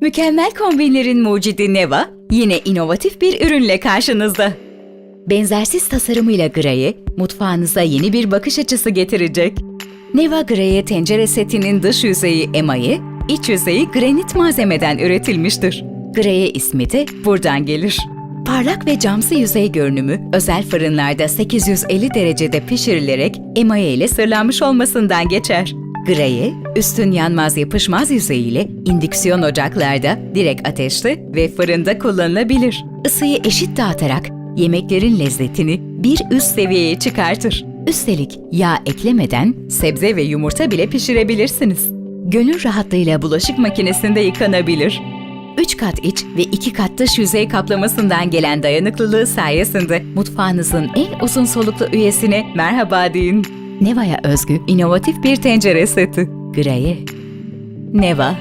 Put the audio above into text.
Mükemmel kombinlerin mucidi Neva yine inovatif bir ürünle karşınızda. Benzersiz tasarımıyla Graye, mutfağınıza yeni bir bakış açısı getirecek. Neva Graye tencere setinin dış yüzeyi emaye, iç yüzeyi granit malzemeden üretilmiştir. Graye ismi de buradan gelir. Parlak ve camsı yüzey görünümü özel fırınlarda 850 derecede pişirilerek emaye ile sırlanmış olmasından geçer. Graye, üstün yanmaz yapışmaz yüzeyiyle indüksiyon ocaklarda, direkt ateşte ve fırında kullanılabilir. Isıyı eşit dağıtarak yemeklerin lezzetini bir üst seviyeye çıkartır. Üstelik yağ eklemeden sebze ve yumurta bile pişirebilirsiniz. Gönül rahatlığıyla bulaşık makinesinde yıkanabilir. 3 kat iç ve 2 kat dış yüzey kaplamasından gelen dayanıklılığı sayesinde mutfağınızın en uzun soluklu üyesine merhaba deyin. Neva'ya özgü inovatif bir tencere seti. Graye. Neva